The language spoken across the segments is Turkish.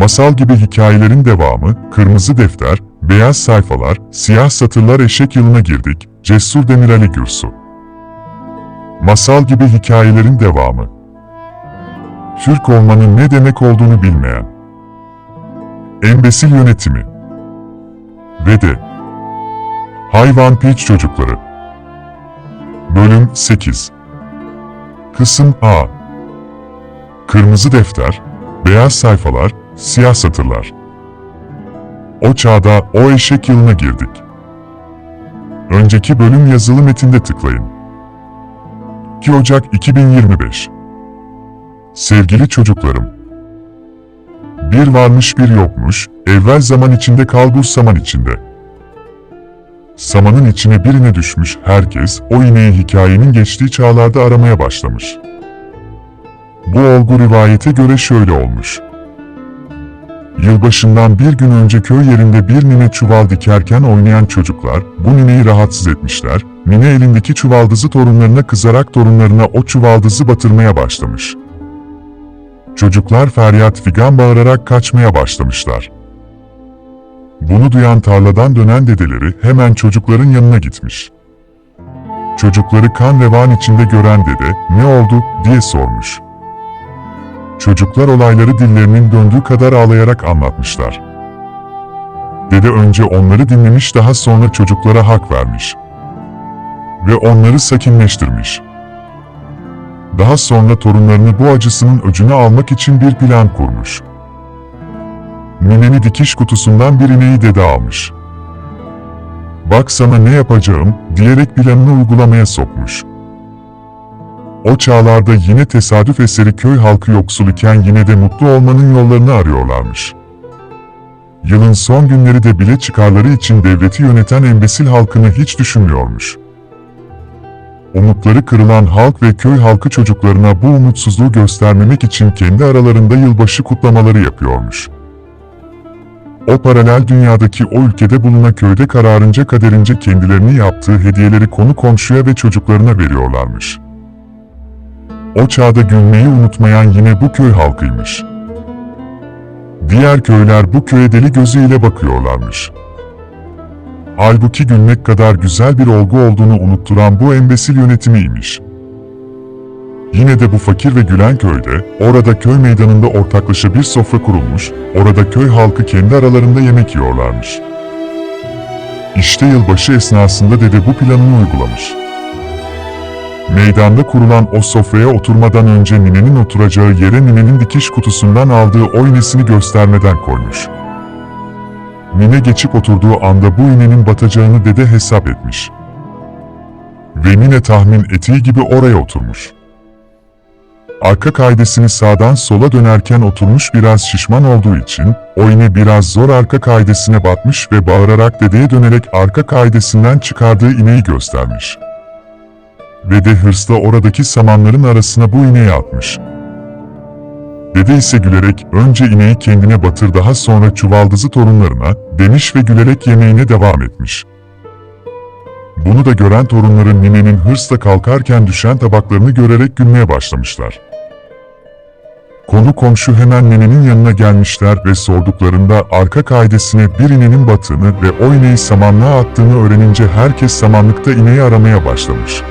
Masal gibi hikayelerin devamı, kırmızı defter, beyaz sayfalar, siyah satırlar eşek yılına girdik, Cesur Demirali Gürsu. Masal gibi hikayelerin devamı. Türk olmanın ne demek olduğunu bilmeyen. Embesil yönetimi. Ve de. Hayvan Piç Çocukları. Bölüm 8 Kısım A Kırmızı defter, beyaz sayfalar, siyah satırlar. O çağda o eşek yılına girdik. Önceki bölüm yazılı metinde tıklayın. 2 Ocak 2025 Sevgili çocuklarım, bir varmış bir yokmuş, evvel zaman içinde kalbur saman içinde. Samanın içine birine düşmüş herkes o ineği hikayenin geçtiği çağlarda aramaya başlamış. Bu olgu rivayete göre şöyle olmuş. Yılbaşından bir gün önce köy yerinde bir nine çuval dikerken oynayan çocuklar bu nineyi rahatsız etmişler, nine elindeki çuvaldızı torunlarına kızarak torunlarına o çuvaldızı batırmaya başlamış. Çocuklar feryat figan bağırarak kaçmaya başlamışlar. Bunu duyan tarladan dönen dedeleri hemen çocukların yanına gitmiş. Çocukları kan revan içinde gören dede, ne oldu diye sormuş. Çocuklar olayları dillerinin döndüğü kadar ağlayarak anlatmışlar. Dede önce onları dinlemiş daha sonra çocuklara hak vermiş. Ve onları sakinleştirmiş. Daha sonra torunlarını bu acısının öcünü almak için bir plan kurmuş. Nineni dikiş kutusundan bir ineği dede almış. Bak sana ne yapacağım diyerek planını uygulamaya sokmuş. O çağlarda yine tesadüf eseri köy halkı yoksul iken yine de mutlu olmanın yollarını arıyorlarmış. Yılın son günleri de bile çıkarları için devleti yöneten embesil halkını hiç düşünmüyormuş. Umutları kırılan halk ve köy halkı çocuklarına bu umutsuzluğu göstermemek için kendi aralarında yılbaşı kutlamaları yapıyormuş. O paralel dünyadaki o ülkede bulunan köyde kararınca kaderince kendilerini yaptığı hediyeleri konu komşuya ve çocuklarına veriyorlarmış. O çağda gülmeyi unutmayan yine bu köy halkıymış. Diğer köyler bu köye deli gözüyle bakıyorlarmış. Halbuki gülmek kadar güzel bir olgu olduğunu unutturan bu embesil yönetimiymiş. Yine de bu fakir ve gülen köyde, orada köy meydanında ortaklaşa bir sofra kurulmuş, orada köy halkı kendi aralarında yemek yiyorlarmış. İşte yılbaşı esnasında dede bu planını uygulamış. Meydanda kurulan o sofraya oturmadan önce ninenin oturacağı yere ninenin dikiş kutusundan aldığı o iğnesini göstermeden koymuş. Nine geçip oturduğu anda bu iğnenin batacağını dede hesap etmiş. Ve nine tahmin ettiği gibi oraya oturmuş. Arka kaydesini sağdan sola dönerken oturmuş biraz şişman olduğu için, o iğne biraz zor arka kaydesine batmış ve bağırarak dedeye dönerek arka kaydesinden çıkardığı iğneyi göstermiş. Ve de hırsla oradaki samanların arasına bu iğneyi atmış. Dede ise gülerek önce ineği kendine batır daha sonra çuvaldızı torunlarına demiş ve gülerek yemeğine devam etmiş. Bunu da gören torunların ninenin hırsla kalkarken düşen tabaklarını görerek gülmeye başlamışlar. Konu komşu hemen nenenin yanına gelmişler ve sorduklarında arka kaidesine bir inenin battığını ve o ineği samanlığa attığını öğrenince herkes samanlıkta ineği aramaya başlamış.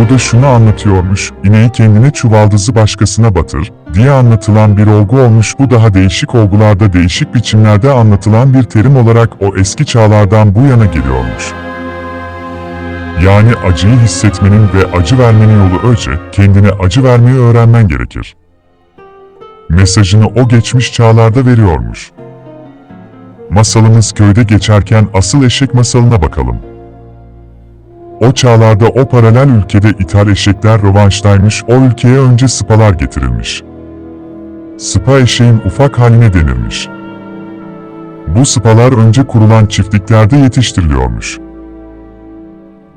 Bu da şunu anlatıyormuş, ineği kendine çuvaldızı başkasına batır, diye anlatılan bir olgu olmuş bu daha değişik olgularda değişik biçimlerde anlatılan bir terim olarak o eski çağlardan bu yana geliyormuş. Yani acıyı hissetmenin ve acı vermenin yolu önce kendine acı vermeyi öğrenmen gerekir. Mesajını o geçmiş çağlarda veriyormuş. Masalımız köyde geçerken asıl eşek masalına bakalım. O çağlarda o paralel ülkede ithal eşekler rövanştaymış, o ülkeye önce sıpalar getirilmiş. Sıpa eşeğin ufak haline denirmiş. Bu sıpalar önce kurulan çiftliklerde yetiştiriliyormuş.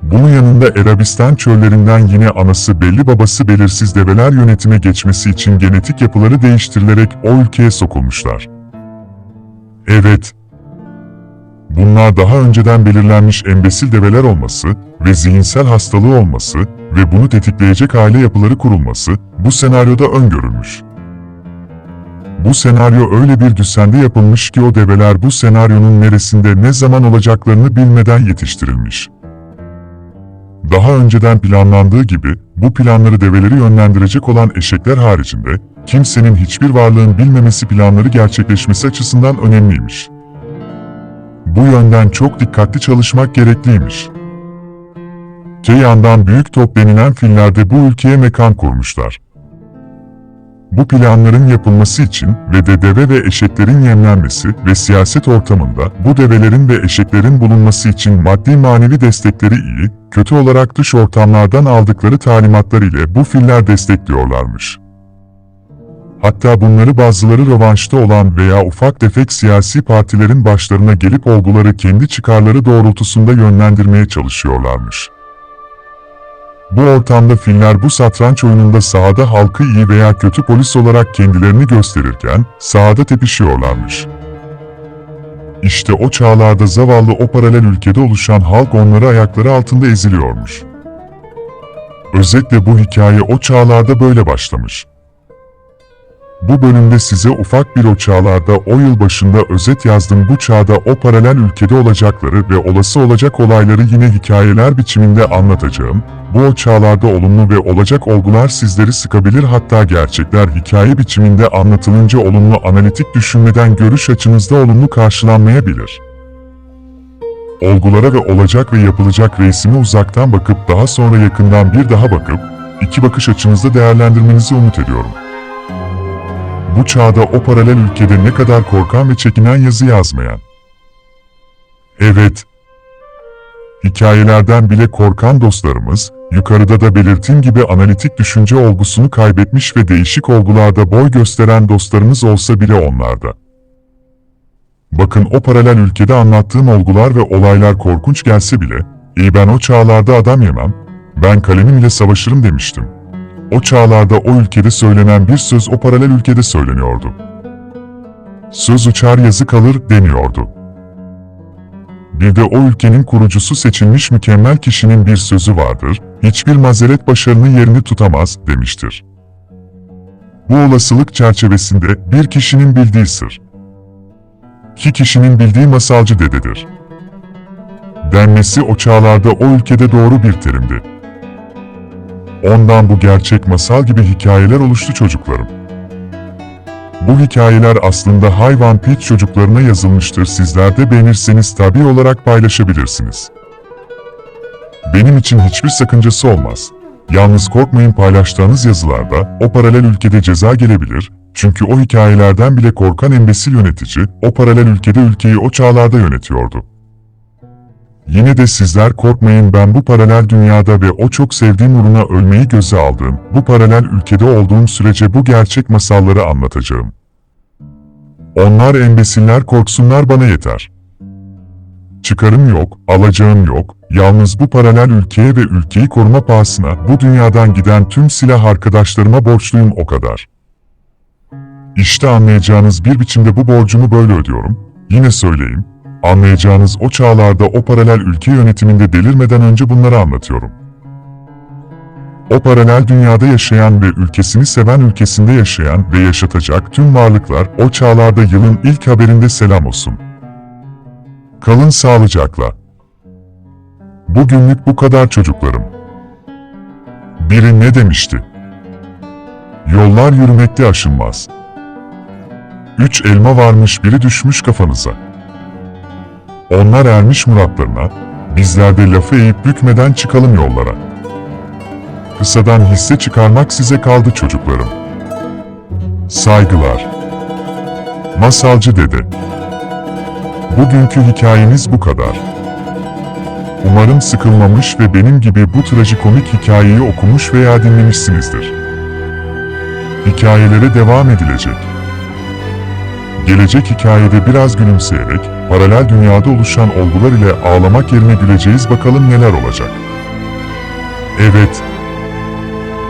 Bunun yanında Arabistan çöllerinden yine anası belli babası belirsiz develer yönetime geçmesi için genetik yapıları değiştirilerek o ülkeye sokulmuşlar. Evet, Bunlar daha önceden belirlenmiş embesil develer olması ve zihinsel hastalığı olması ve bunu tetikleyecek aile yapıları kurulması bu senaryoda öngörülmüş. Bu senaryo öyle bir düzende yapılmış ki o develer bu senaryonun neresinde ne zaman olacaklarını bilmeden yetiştirilmiş. Daha önceden planlandığı gibi, bu planları develeri yönlendirecek olan eşekler haricinde, kimsenin hiçbir varlığın bilmemesi planları gerçekleşmesi açısından önemliymiş. Bu yönden çok dikkatli çalışmak gerekliymiş. Te yandan büyük top denilen fillerde bu ülkeye mekan kurmuşlar. Bu planların yapılması için ve de deve ve eşeklerin yemlenmesi ve siyaset ortamında bu develerin ve eşeklerin bulunması için maddi manevi destekleri iyi, kötü olarak dış ortamlardan aldıkları talimatlar ile bu filler destekliyorlarmış. Hatta bunları bazıları rövanşta olan veya ufak tefek siyasi partilerin başlarına gelip olguları kendi çıkarları doğrultusunda yönlendirmeye çalışıyorlarmış. Bu ortamda filler bu satranç oyununda sahada halkı iyi veya kötü polis olarak kendilerini gösterirken sahada tepişiyorlarmış. İşte o çağlarda zavallı o paralel ülkede oluşan halk onları ayakları altında eziliyormuş. Özetle bu hikaye o çağlarda böyle başlamış. Bu bölümde size ufak bir o çağlarda o yıl başında özet yazdım bu çağda o paralel ülkede olacakları ve olası olacak olayları yine hikayeler biçiminde anlatacağım. Bu o çağlarda olumlu ve olacak olgular sizleri sıkabilir hatta gerçekler hikaye biçiminde anlatılınca olumlu analitik düşünmeden görüş açınızda olumlu karşılanmayabilir. Olgulara ve olacak ve yapılacak resmi uzaktan bakıp daha sonra yakından bir daha bakıp, iki bakış açınızda değerlendirmenizi umut ediyorum. Bu çağda o paralel ülkede ne kadar korkan ve çekinen yazı yazmayan. Evet. Hikayelerden bile korkan dostlarımız, yukarıda da belirttiğim gibi analitik düşünce olgusunu kaybetmiş ve değişik olgularda boy gösteren dostlarımız olsa bile onlarda. Bakın o paralel ülkede anlattığım olgular ve olaylar korkunç gelse bile, iyi ben o çağlarda adam yemem, ben kalemim ile savaşırım demiştim. O çağlarda o ülkede söylenen bir söz o paralel ülkede söyleniyordu. Söz uçar yazı kalır deniyordu. Bir de o ülkenin kurucusu seçilmiş mükemmel kişinin bir sözü vardır, hiçbir mazeret başarının yerini tutamaz demiştir. Bu olasılık çerçevesinde bir kişinin bildiği sır. İki kişinin bildiği masalcı dededir. Denmesi o çağlarda o ülkede doğru bir terimdi. Ondan bu gerçek masal gibi hikayeler oluştu çocuklarım. Bu hikayeler aslında hayvan pit çocuklarına yazılmıştır. Sizler de beğenirseniz tabi olarak paylaşabilirsiniz. Benim için hiçbir sakıncası olmaz. Yalnız korkmayın paylaştığınız yazılarda o paralel ülkede ceza gelebilir. Çünkü o hikayelerden bile korkan embesil yönetici o paralel ülkede ülkeyi o çağlarda yönetiyordu. Yine de sizler korkmayın ben bu paralel dünyada ve o çok sevdiğim uğruna ölmeyi göze aldığım, bu paralel ülkede olduğum sürece bu gerçek masalları anlatacağım. Onlar embesiller korksunlar bana yeter. Çıkarım yok, alacağım yok, yalnız bu paralel ülkeye ve ülkeyi koruma pahasına bu dünyadan giden tüm silah arkadaşlarıma borçluyum o kadar. İşte anlayacağınız bir biçimde bu borcumu böyle ödüyorum. Yine söyleyeyim, Anlayacağınız o çağlarda o paralel ülke yönetiminde delirmeden önce bunları anlatıyorum. O paralel dünyada yaşayan ve ülkesini seven ülkesinde yaşayan ve yaşatacak tüm varlıklar o çağlarda yılın ilk haberinde selam olsun. Kalın sağlıcakla. Bugünlük bu kadar çocuklarım. Biri ne demişti? Yollar yürümekte aşınmaz. Üç elma varmış biri düşmüş kafanıza. Onlar ermiş muratlarına, bizler de lafı eğip bükmeden çıkalım yollara. Kısadan hisse çıkarmak size kaldı çocuklarım. Saygılar. Masalcı Dede Bugünkü hikayemiz bu kadar. Umarım sıkılmamış ve benim gibi bu trajikomik hikayeyi okumuş veya dinlemişsinizdir. Hikayelere devam edilecek. Gelecek hikayede biraz gülümseyerek, paralel dünyada oluşan olgular ile ağlamak yerine güleceğiz bakalım neler olacak. Evet,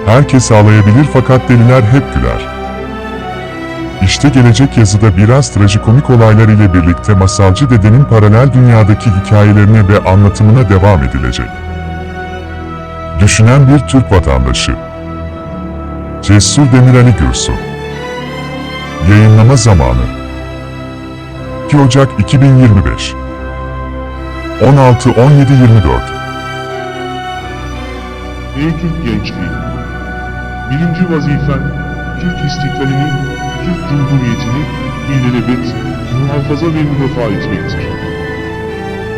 herkes ağlayabilir fakat deliler hep güler. İşte gelecek yazıda biraz trajikomik olaylar ile birlikte masalcı dedenin paralel dünyadaki hikayelerine ve anlatımına devam edilecek. Düşünen bir Türk vatandaşı Cesur Demirali Gürsu Yayınlama zamanı 2 Ocak 2025 16-17-24 Ey Türk gençliği! Birinci vazifen, Türk istiklalini, Türk Cumhuriyeti'ni ilelebet, muhafaza ve müdafaa etmektir.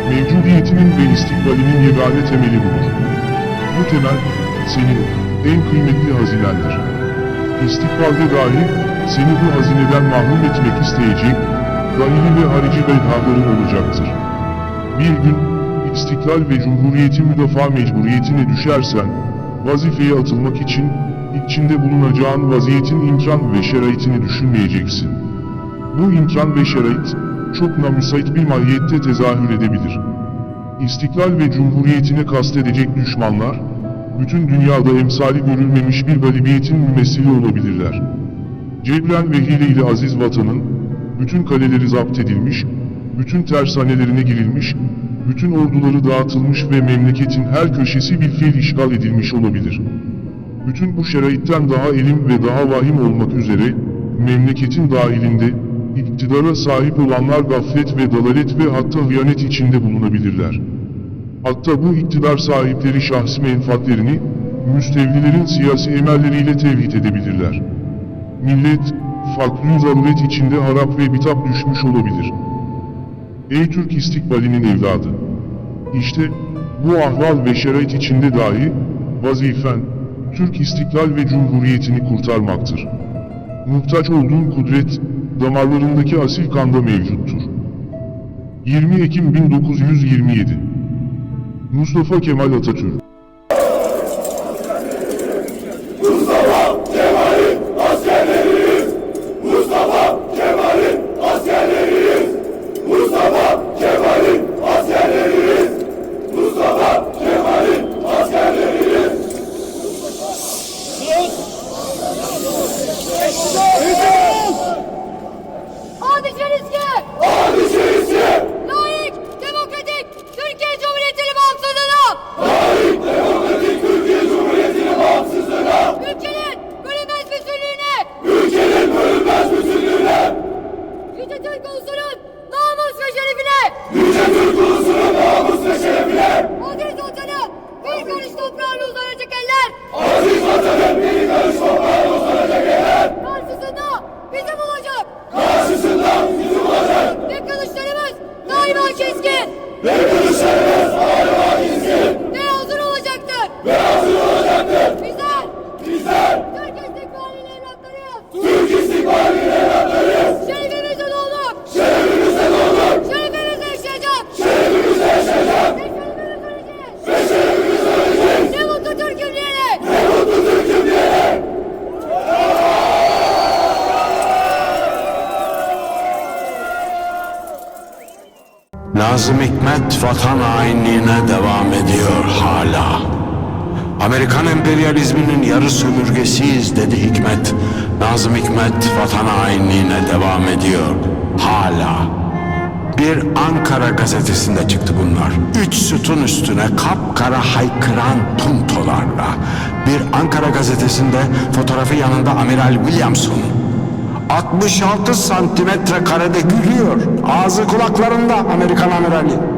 Mevcudiyetinin ve istikbalinin yegane temeli budur. Bu temel, senin en kıymetli hazinendir. İstikbalde dahi seni bu hazineden mahrum etmek isteyecek, dahili ve harici bedhaların olacaktır. Bir gün, istiklal ve cumhuriyeti müdafaa mecburiyetine düşersen, vazifeye atılmak için, içinde bulunacağın vaziyetin imkan ve şeraitini düşünmeyeceksin. Bu imkan ve şerait, çok namüsait bir mahiyette tezahür edebilir. İstiklal ve cumhuriyetine kastedecek düşmanlar, bütün dünyada emsali görülmemiş bir galibiyetin mümessili olabilirler. Cebren ve hile ile aziz vatanın, bütün kaleleri zapt edilmiş, bütün tersanelerine girilmiş, bütün orduları dağıtılmış ve memleketin her köşesi bilfiil işgal edilmiş olabilir. Bütün bu şeraitten daha elim ve daha vahim olmak üzere, memleketin dahilinde, iktidara sahip olanlar gaflet ve dalalet ve hatta hıyanet içinde bulunabilirler. Hatta bu iktidar sahipleri şahsi menfaatlerini, müstevlilerin siyasi emelleriyle tevhid edebilirler. Millet, fakr zaruret içinde harap ve bitap düşmüş olabilir. Ey Türk istikbalinin evladı! İşte, bu ahval ve şerait içinde dahi, vazifen, Türk istiklal ve cumhuriyetini kurtarmaktır. Muhtaç olduğun kudret, damarlarındaki asil kanda mevcuttur. 20 Ekim 1927 Mustafa Kemal Atatürk Hikmet vatan hainliğine devam ediyor hala. Amerikan emperyalizminin yarı sömürgesiyiz dedi Hikmet. Nazım Hikmet vatan hainliğine devam ediyor hala. Bir Ankara gazetesinde çıktı bunlar. Üç sütun üstüne kapkara haykıran puntolarla. Bir Ankara gazetesinde fotoğrafı yanında Amiral Williamson. 66 santimetre karede gülüyor. Ağzı kulaklarında Amerikan amirali.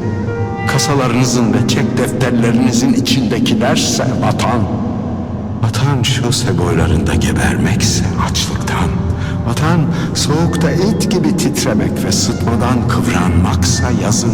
kasalarınızın ve çek defterlerinizin içindekilerse vatan. Vatan şose boylarında gebermekse açlıktan. Vatan soğukta et gibi titremek ve sıtmadan kıvranmaksa yazın.